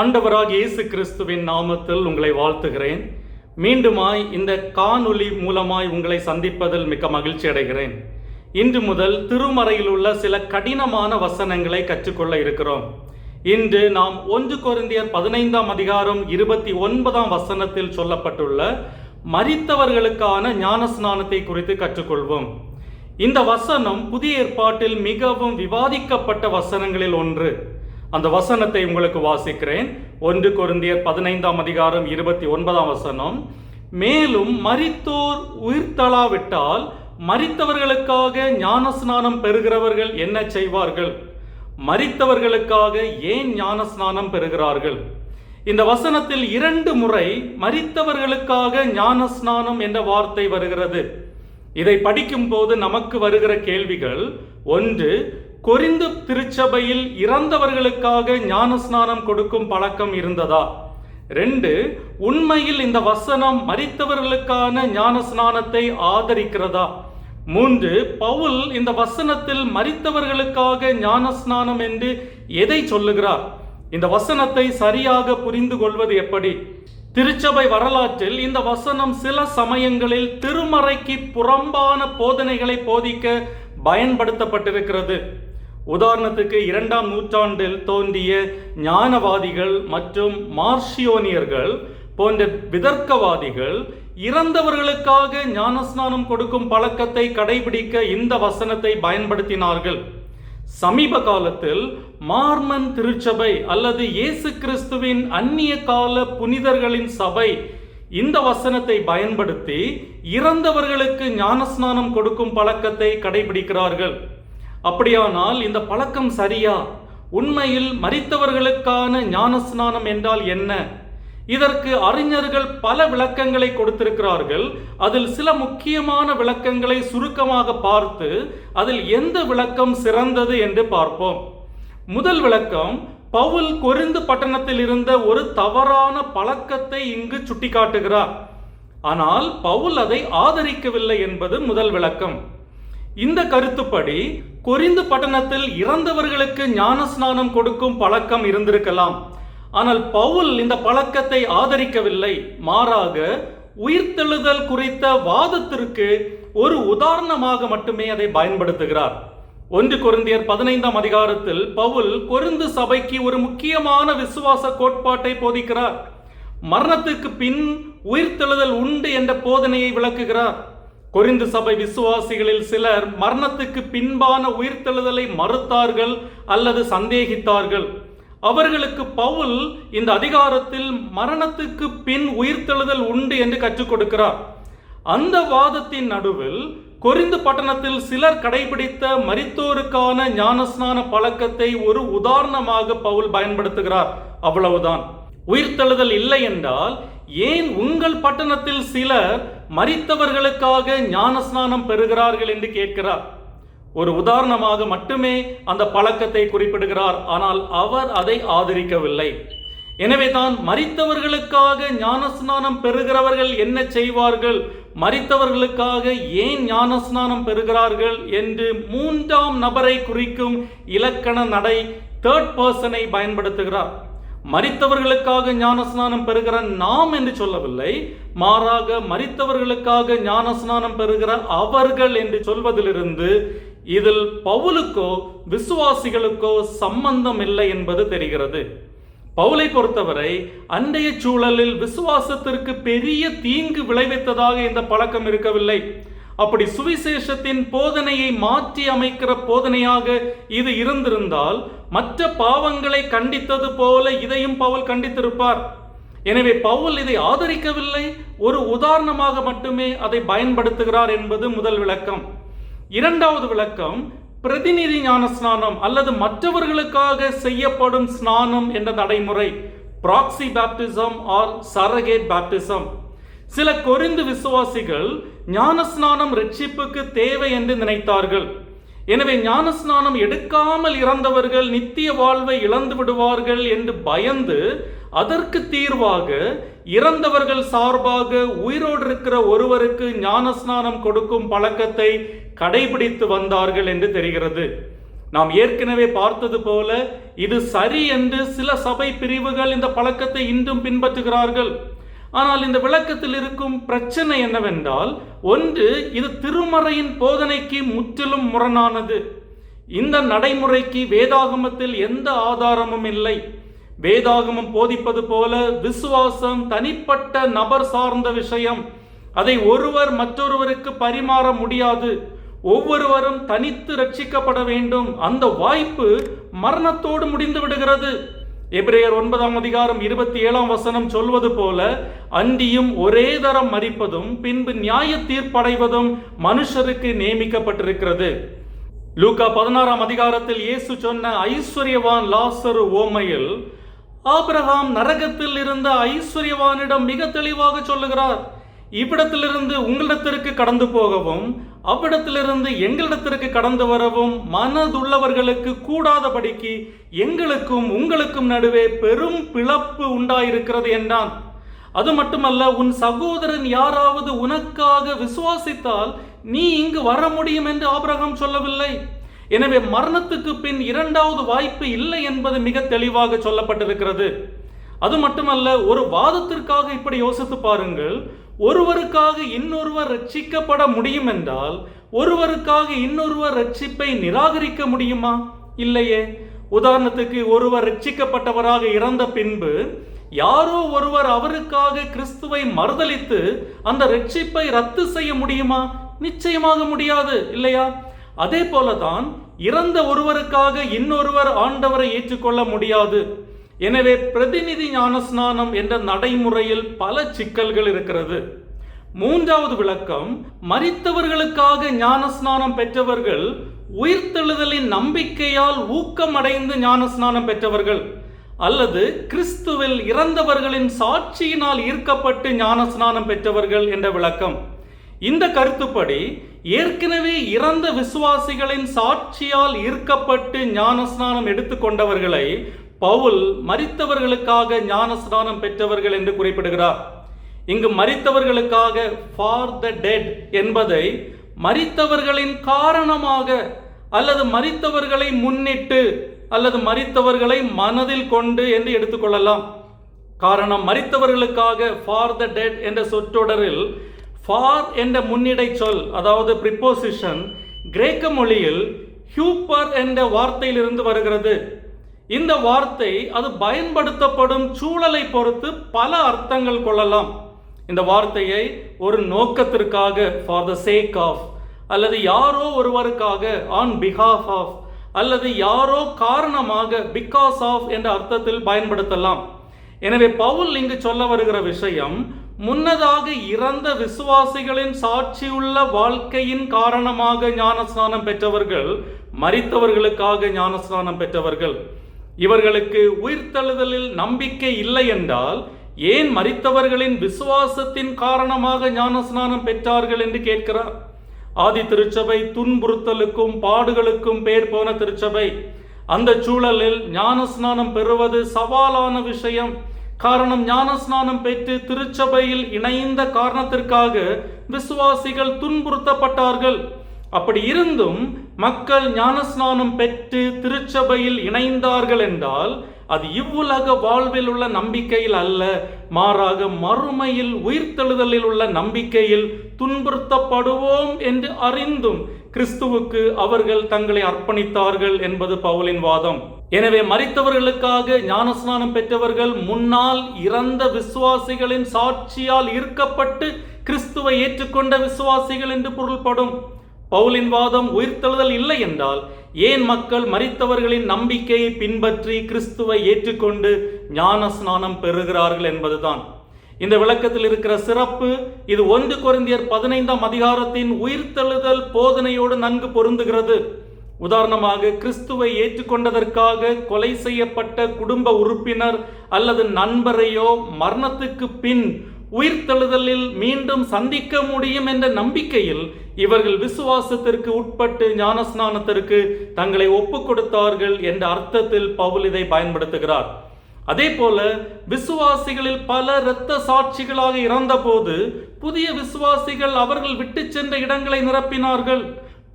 ஆண்டவராக இயேசு கிறிஸ்துவின் நாமத்தில் உங்களை வாழ்த்துகிறேன். மீண்டுமாய் இந்த காணொளி மூலமாய் உங்களை சந்திப்பதில் மிக்க மகிழ்ச்சி அடைகிறேன். இன்று முதல் திருமறையில் உள்ள சில கடினமான வசனங்களை கற்றுக்கொள்ள இருக்கிறோம். இன்று நாம் ஒன்று குறைந்தியர் பதினைந்தாம் அதிகாரம் இருபத்தி ஒன்பதாம் வசனத்தில் சொல்லப்பட்டுள்ள மறித்தவர்களுக்கான ஞான ஸ்நானத்தை குறித்து கற்றுக்கொள்வோம். இந்த வசனம் புதிய ஏற்பாட்டில் மிகவும் விவாதிக்கப்பட்ட வசனங்களில் ஒன்று. அந்த வசனத்தை உங்களுக்கு வாசிக்கிறேன். ஒன்று குருந்தியர் பதினைந்தாம் அதிகாரம் இருபத்தி ஒன்பதாம் வசனம். மேலும் மரித்தோர் உயிர்த்தளாவிட்டால் மரித்தவர்களுக்காக ஞானஸ்நானம் பெறுகிறவர்கள் என்ன செய்வார்கள்? மரித்தவர்களுக்காக ஏன் ஞானஸ்நானம் பெறுகிறார்கள்? இந்த வசனத்தில் இரண்டு முறை மரித்தவர்களுக்காக ஞானஸ்நானம் என்ற வார்த்தை வருகிறது. இதை படிக்கும் போது நமக்கு வருகிற கேள்விகள் ஒன்று கொரிந்து திருச்சபையில் இறந்தவர்களுக்காக ஞானஸ்நானம் கொடுக்கும் பழக்கம் இருந்ததா? ரெண்டு உண்மையில் இந்த வசனம் மரித்தவர்களுக்கான ஞானஸ்நானத்தை ஆதரிக்கிறதா? மூன்று பவுல் இந்த வசனத்தில் மரித்தவர்களுக்காக ஞானஸ்நானம் என்று எதை சொல்லுகிறார்? இந்த வசனத்தை சரியாக புரிந்து கொள்வது எப்படி? திருச்சபை வரலாற்றில் இந்த வசனம் சில சமயங்களில் திருமறைக்கு புறம்பான போதனைகளை போதிக்க பயன்படுத்தப்பட்டிருக்கிறது. உதாரணத்துக்கு இரண்டாம் நூற்றாண்டில் தோன்றிய ஞானவாதிகள் மற்றும் மார்ஷியோனியர்கள் போன்ற விதர்க்கவாதிகள் இறந்தவர்களுக்காக ஞானஸ்நானம் கொடுக்கும் பழக்கத்தை கடைபிடிக்க இந்த வசனத்தை பயன்படுத்தினார்கள். சமீப காலத்தில் மார்மன் திருச்சபை அல்லது இயேசு கிறிஸ்துவின் அந்நிய கால புனிதர்களின் சபை இந்த வசனத்தை பயன்படுத்தி இறந்தவர்களுக்கு ஞானஸ்நானம் கொடுக்கும் பழக்கத்தை கடைபிடிக்கிறார்கள். அப்படியானால் இந்த பழக்கம் சரியா? உண்மையில் மறித்தவர்களுக்கான ஞானஸ்நானம் என்றால் என்ன? இதற்கு அறிஞர்கள் பல விளக்கங்களை கொடுத்திருக்கிறார்கள். அதில் சில முக்கியமான விளக்கங்களை சுருக்கமாக பார்த்து அதில் எந்த விளக்கம் சிறந்தது என்று பார்ப்போம். முதல் விளக்கம் பவுல் கொரிந்து பட்டணத்தில் இருந்த ஒரு தவறான பழக்கத்தை இங்கு சுட்டிக்காட்டுகிறார். ஆனால் பவுல் அதை ஆதரிக்கவில்லை என்பது முதல் விளக்கம். இந்த கருத்துப்படி கொரிந்து பட்டணத்தில் இறந்தவர்களுக்கு ஞானஸ்நானம் கொடுக்கும் பழக்கம் இருந்திருக்கலாம். ஆனால் பவுல் இந்த பழக்கத்தை ஆதரிக்கவில்லை. மாறாக உயிர்த்தெழுதல் குறித்த வாதத்திற்கு ஒரு உதாரணமாக மட்டுமே அதை பயன்படுத்துகிறார். ஒன்று கொரிந்தியர் பதினைந்தாம் அதிகாரத்தில் பவுல் கொருந்து சபைக்கு ஒரு முக்கியமான விசுவாச கோட்பாட்டை போதிக்கிறார். மரணத்துக்கு பின் உயிர்த்தெழுதல் உண்டு என்ற போதனையை விளக்குகிறார். கொரிந்து சபை விசுவாசிகளில் சிலர் மரணத்துக்கு பின்பான உயிர்த்தெழுதலை மறுத்தார்கள் அல்லது சந்தேகித்தார்கள். அவர்களுக்கு பவுல் இந்த அதிகாரத்தில் மரணத்துக்கு பின் உயிர்த்தெழுதல் உண்டு என்று கற்றுக் கொடுக்கிறார். அந்த வாதத்தின் நடுவில் கொரிந்து பட்டணத்தில் சிலர் கடைபிடித்த மரித்தோருக்கான ஞானஸ்நான பழக்கத்தை ஒரு உதாரணமாக பவுல் பயன்படுத்துகிறார். அவ்வளவுதான். உயிர்த்தெழுதல் இல்லை என்றால் ஏன் உங்கள் பட்டணத்தில் சிலர் மரித்தவர்களுக்காக ஞானஸ்நானம் பெறுகிறார்கள் என்று கேட்கிறார். ஒரு உதாரணமாக மட்டுமே அந்த பழக்கத்தை குறிப்பிடுகிறார். ஆனால் அவர் அதை ஆதரிக்கவில்லை. எனவே தான் மரித்தவர்களுக்காக ஞானஸ்நானம் பெறுகிறவர்கள் என்ன செய்வார்கள்? மரித்தவர்களுக்காக ஏன் ஞானஸ்நானம் பெறுகிறார்கள் என்று மூன்றாம் நபரை குறிக்கும் இலக்கண நடை தேர்ட் பர்சனை பயன்படுத்துகிறார். மரித்தவர்களுக்காக ஞானஸ்நானம் பெறுகிற நாம் என்று சொல்லவில்லை. மாறாக மரித்தவர்களுக்காக ஞானஸ்நானம் பெறுகிற அவர்கள் என்று சொல்வதிலிருந்து இதில் பவுலுக்கோ விசுவாசிகளுக்கோ சம்பந்தம் இல்லை என்பது தெரிகிறது. பவுலை பொறுத்தவரை அன்றைய சூழலில் விசுவாசத்திற்கு பெரிய தீங்கு விளைவித்ததாக இந்த பழக்கம் இருக்கவில்லை. அப்படி சுவிசேஷத்தின் போதனையை மாற்றி அமைக்கிற போதனையாக இது இருந்திருந்தால் மற்ற பாவங்களை கண்டித்தது போல இதையும் பவுல் கண்டித்திருப்பார். எனவே பவுல் இதை ஆதரிக்கவில்லை. ஒரு உதாரணமாக மட்டுமே அதை பயன்படுத்துகிறார் என்பது முதல் விளக்கம். இரண்டாவது விளக்கம் பிரதிநிதி ஞான ஸ்நானம் அல்லது மற்றவர்களுக்காக செய்யப்படும் ஸ்நானம் என்ற நடைமுறை. Proxy baptism or surrogate baptism சில கொரிந்து விசுவாசிகள் ஞானஸ்நானம் ரட்சிப்புக்கு தேவை என்று நினைத்தார்கள். எனவே ஞானஸ்நானம் எடுக்காமல் இறந்தவர்கள் நித்திய வாழ்வை இழந்து விடுவார்கள் என்று பயந்து அதற்கு தீர்வாக இறந்தவர்கள் சார்பாக உயிரோடு இருக்கிற ஒருவருக்கு ஞானஸ்நானம் கொடுக்கும் பழக்கத்தை கடைபிடித்து வந்தார்கள் என்று தெரிகிறது. நாம் ஏற்கனவே பார்த்தது போல இது சரி என்று சில சபை பிரிவுகள் இந்த பழக்கத்தை இன்றும் பின்பற்றுகிறார்கள். ஆனால் இந்த விளக்கத்தில் இருக்கும் பிரச்சனை என்னவென்றால் ஒன்று இது திருமறையின் போதனைக்கு முற்றிலும் முரணானது. இந்த நடைமுறைக்கு வேதாகமத்தில் எந்த ஆதாரமும் இல்லை. வேதாகமம் போதிப்பது போல விசுவாசம் தனிப்பட்ட நபர் சார்ந்த விஷயம். அதை ஒருவர் மற்றொருவருக்கு பரிமாற முடியாது. ஒவ்வொருவரும் தனித்து ரட்சிக்கப்பட வேண்டும். அந்த வாய்ப்பு மரணத்தோடு முடிந்து விடுகிறது. எபிரேயர் ஒன்பதாம் அதிகாரம் இருபத்தி ஏழாம் வசனம் சொல்வது போல அண்டியும் ஒரே தரம் மறிப்பதும் பின்பு நியாய தீர்ப்படைவதும் மனுஷருக்கு நியமிக்கப்பட்டிருக்கிறது. லூக்கா பதினாறாம் அதிகாரத்தில் இயேசு சொன்ன ஐஸ்வர்யவான் லாசரு ஓமையில் ஆபிரகாம் நரகத்தில் இருந்த ஐஸ்வர்யவானிடம் மிக தெளிவாக சொல்லுகிறார் இவ்விடத்திலிருந்து உங்களிடத்திற்கு கடந்து போகவும் அவ்விடத்திலிருந்து எங்களிடத்திற்கு கடந்து வரவும் மனதுள்ளவர்களுக்கு கூடாதபடிக்கு எங்களுக்கும் உங்களுக்கும் நடுவே பெரும் பிளப்பு உண்டாயிருக்கிறது என்றான். அது மட்டுமல்ல உன் சகோதரன் யாராவது உனக்காக விசுவாசித்தால் நீ இங்கு வர முடியும் என்று ஆபிரகாம் சொல்லவில்லை. எனவே மரணத்துக்கு பின் இரண்டாவது வாய்ப்பு இல்லை என்பது மிக தெளிவாக சொல்லப்பட்டிருக்கிறது. அது மட்டுமல்ல ஒரு வாதத்திற்காக இப்படி யோசித்து பாருங்கள். ஒருவருக்காக இன்னொருவர் ரட்சிக்கப்பட முடியும் என்றால் ஒருவருக்காக இன்னொருவர் ரட்சிப்பை நிராகரிக்க முடியுமா? இல்லையே. உதாரணத்துக்கு ஒருவர் ரட்சிக்கப்பட்டவராக இறந்த பின்பு யாரோ ஒருவர் அவருக்காக கிறிஸ்துவை மறுதலித்து அந்த ரட்சிப்பை ரத்து செய்ய முடியுமா? நிச்சயமாக முடியாது இல்லையா? அதே போலதான் இறந்த ஒருவருக்காக இன்னொருவர் ஆண்டவரை ஏற்றுக்கொள்ள முடியாது. எனவே பிரதிநிதி ஞானஸ்நானம் என்ற நடைமுறையில் பல சிக்கல்கள் இருக்கிறது. மூன்றாவது விளக்கம் மறித்தவர்களுக்காக ஞானஸ்நானம் பெற்றவர்கள் உயிர்த்தெழுதலின் நம்பிக்கையால் ஊக்கமடைந்து ஞானஸ்நானம் பெற்றவர்கள் அல்லது கிறிஸ்துவில் இறந்தவர்களின் சாட்சியினால் ஈர்க்கப்பட்டு ஞானஸ்நானம் பெற்றவர்கள் என்ற விளக்கம். இந்த கருத்துப்படி ஏற்கனவே இறந்த விசுவாசிகளின் சாட்சியால் ஈர்க்கப்பட்டு ஞானஸ்நானம் எடுத்துக்கொண்டவர்களை பவுல் மரித்தவர்களுக்காக ஞானஸ்நானம் பெற்றவர்கள் என்று குறிப்பிடுகிறார். இங்கு மறித்தவர்களுக்காக ஃபார் த டெட் என்பதை மறித்தவர்களின் காரணமாக அல்லது மறித்தவர்களை முன்னிட்டு அல்லது மறித்தவர்களை மனதில் கொண்டு என்று எடுத்துக்கொள்ளலாம் காரணம் மறித்தவர்களுக்காக ஃபார் த டெட் என்ற சொற்றொடரில் ஃபார் என்ற முன்னிடை சொல் அதாவது ப்ரிப்போசிஷன் கிரேக்க மொழியில் ஹியூப்பர் என்ற வார்த்தையிலிருந்து வருகிறது. இந்த வார்த்தை அது பயன்படுத்தப்படும் சூழலை பொறுத்து பல அர்த்தங்கள் கொள்ளலாம். இந்த வார்த்தையை ஒரு நோக்கத்திற்காக ஃபார் த சேக் ஆஃப் அல்லது யாரோ ஒருவருக்காக ஆன் பிஹாஃப் ஆஃப் அல்லது யாரோ காரணமாக பிகாஸ் ஆஃப் என்ற அர்த்தத்தில் பயன்படுத்தலாம். எனவே பவுல் இங்கு சொல்ல வருகிற விஷயம் முன்னதாக இறந்த விசுவாசிகளின் சாட்சியுள்ள வாழ்க்கையின் காரணமாக ஞானஸ்நானம் பெற்றவர்கள் மறித்தவர்களுக்காக ஞானஸ்நானம் பெற்றவர்கள். இவர்களுக்கு உயிர்த்தெழுதலில் நம்பிக்கை இல்லை என்றால் ஏன் மறித்தவர்களின் விசுவாசத்தின் காரணமாக ஞானஸ்நானம் பெற்றார்கள் என்று கேட்கிறார்? ஆதி திருச்சபை துன்புறுத்தலுக்கும் பாடுகளுக்கும் பேர் போன திருச்சபை. அந்த சூழலில் ஞானஸ்நானம் பெறுவது சவாலான விஷயம். காரணம் ஞானஸ்நானம் பெற்று திருச்சபையில் இணைந்த காரணத்திற்காக விசுவாசிகள் துன்புறுத்தப்பட்டார்கள். அப்படி இருந்தும் மக்கள் ஞானஸ்நானம் பெற்று திருச்சபையில் இணைந்தார்கள் என்றால் அது இவ்வுலக வாழ்வில் உள்ள நம்பிக்கையில் அல்ல மாறாக மறுமையில் உயிர்த்தெழுதலில் உள்ள நம்பிக்கையில் துன்புறுத்தப்படுவோம் என்று அறிந்தும் கிறிஸ்துவுக்கு அவர்கள் தங்களை அர்ப்பணித்தார்கள் என்பது பவுலின் வாதம். எனவே மறித்தவர்களுக்காக ஞானஸ்நானம் பெற்றவர்கள் முன்னால் இறந்த விசுவாசிகளின் சாட்சியால் ஈர்க்கப்பட்டு கிறிஸ்துவை ஏற்றுக்கொண்ட விசுவாசிகள் என்று பொருள்படும். பவுலின் வாதம் உயிர்த்தெழுதல் இல்லை என்றால் ஏன் மக்கள் மறித்தவர்களின் நம்பிக்கையை பின்பற்றி கிறிஸ்துவை ஏற்றுக்கொண்டு ஞான ஸ்நானம் பெறுகிறார்கள் என்பதுதான். இந்த விளக்கத்தில் இருக்கிற சிறப்பு இது ஒன்று குறைந்தியர் பதினைந்தாம் அதிகாரத்தின் உயிர்த்தெழுதல் போதனையோடு நன்கு பொருந்துகிறது. உதாரணமாக கிறிஸ்துவை ஏற்றுக்கொண்டதற்காக கொலை செய்யப்பட்ட குடும்ப உறுப்பினர் அல்லது நண்பரையோ மரணத்துக்கு பின் உயிர்த்தெழுதலில் மீண்டும் சந்திக்க முடியும் என்ற நம்பிக்கையில் இவர்கள் விசுவாசத்திற்கு உட்பட்டு ஞானஸ்நானத்திற்கு தங்களை ஒப்புக் கொடுத்தார்கள் என்ற அர்த்தத்தில் பவுல் இதை பயன்படுத்துகிறார். அதே போல விசுவாசிகளில் பல இரத்த சாட்சிகளாக இறந்தபோது புதிய விசுவாசிகள் அவர்கள் விட்டு சென்ற இடங்களை நிரப்பினார்கள்.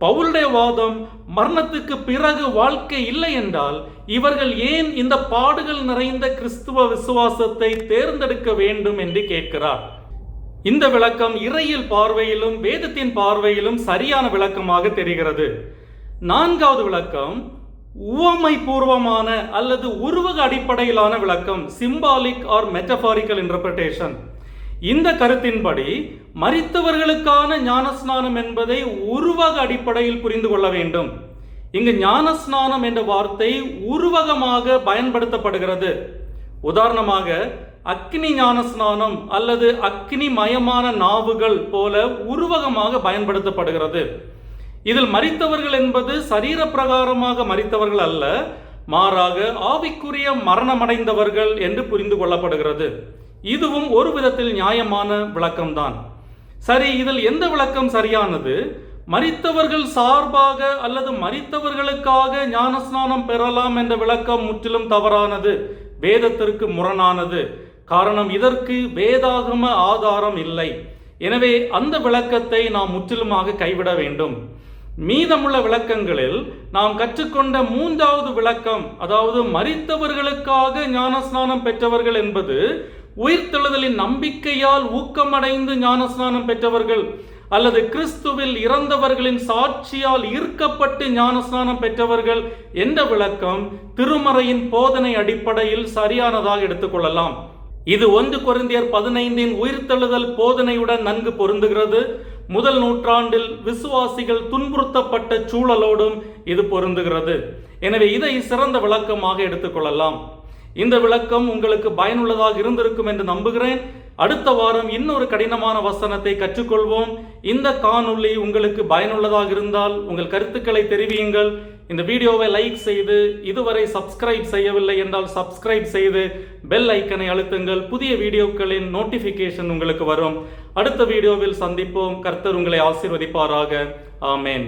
பவுலுடைய வாதம் மரணத்துக்கு பிறகு வாழ்க்கை இல்லை என்றால் இவர்கள் ஏன் இந்த பாடுகள் நிறைந்த கிறிஸ்துவ விசுவாசத்தை தேர்ந்தெடுக்க வேண்டும் என்று கேட்கிறார். இந்த விளக்கம் இறையில் பார்வையிலும் வேதத்தின் பார்வையிலும் சரியான விளக்கமாக தெரிகிறது. நான்காவது விளக்கம் உவமை பூர்வமான அல்லது உருவக அடிப்படையிலான விளக்கம் சிம்பாலிக் ஆர் மெட்டபாரிக்கல் இன்டர்பிரேஷன் இந்த கருத்தின்படி மறித்தவர்களுக்கான ஞானஸ்நானம் என்பதை உருவக அடிப்படையில் புரிந்து கொள்ள வேண்டும். இங்கு ஞானஸ்நானம் என்ற வார்த்தை உருவகமாக பயன்படுத்தப்படுகிறது. உதாரணமாக அக்னி ஞானஸ்நானம் அல்லது அக்னி மயமான நாவுகள் போல உருவகமாக பயன்படுத்தப்படுகிறது. இதில் மறித்தவர்கள் என்பது சரீர பிரகாரமாக மறித்தவர்கள் அல்ல மாறாக ஆவிக்குரிய மரணமடைந்தவர்கள் என்று புரிந்து கொள்ளப்படுகிறது. இதுவும் ஒரு விதத்தில் நியாயமான விளக்கம்தான். சரி இதில் எந்த விளக்கம் சரியானது? மறித்தவர்கள் சார்பாக அல்லது மறித்தவர்களுக்காக ஞானஸ்நானம் பெறலாம் என்ற விளக்கம் முற்றிலும் தவறானது வேதத்திற்கு முரணானது. காரணம் இதற்கு வேதாகம ஆதாரம் இல்லை. எனவே அந்த விளக்கத்தை நாம் முற்றிலுமாக கைவிட வேண்டும். மீதமுள்ள விளக்கங்களில் நாம் கற்றுக்கொண்ட மூன்றாவது விளக்கம் அதாவது மறித்தவர்களுக்காக ஞானஸ்நானம் பெற்றவர்கள் என்பது உயிர்த்தெழுதலின் நம்பிக்கையால் ஊக்கமடைந்து ஞானஸ்நானம் பெற்றவர்கள் அல்லது கிறிஸ்துவில் இறந்தவர்களின் சாட்சியால் ஈர்க்கப்பட்டு ஞானஸ்நானம் பெற்றவர்கள் என்ற விளக்கம் திருமறையின் போதனை அடிப்படையில் சரியானதாக எடுத்துக்கொள்ளலாம் இது ஒன்று குறைந்தியர் பதினைந்தின் உயிர்த்தெழுதல் போதனையுடன் நன்கு பொருந்துகிறது. முதல் நூற்றாண்டில் விசுவாசிகள் துன்புறுத்தப்பட்ட சூழலோடும் இது பொருந்துகிறது. எனவே இதை சிறந்த விளக்கமாக எடுத்துக்கொள்ளலாம் இந்த விளக்கம் உங்களுக்கு பயனுள்ளதாக இருந்திருக்கும் என்று நம்புகிறேன். அடுத்த வாரம் இன்னொரு கடினமான வசனத்தை கற்றுக்கொள்வோம். இந்த காணொளி உங்களுக்கு பயனுள்ளதாக இருந்தால் உங்கள் கருத்துக்களை தெரிவியுங்கள். இந்த வீடியோவை லைக் செய்து இதுவரை சப்ஸ்கிரைப் செய்யவில்லை என்றால் சப்ஸ்கிரைப் செய்து பெல் ஐக்கனை அழுத்துங்கள். புதிய வீடியோக்களின் நோட்டிஃபிகேஷன் உங்களுக்கு வரும். அடுத்த வீடியோவில் சந்திப்போம். கர்த்தர் உங்களை ஆசீர்வதிப்பாராக. ஆமேன்.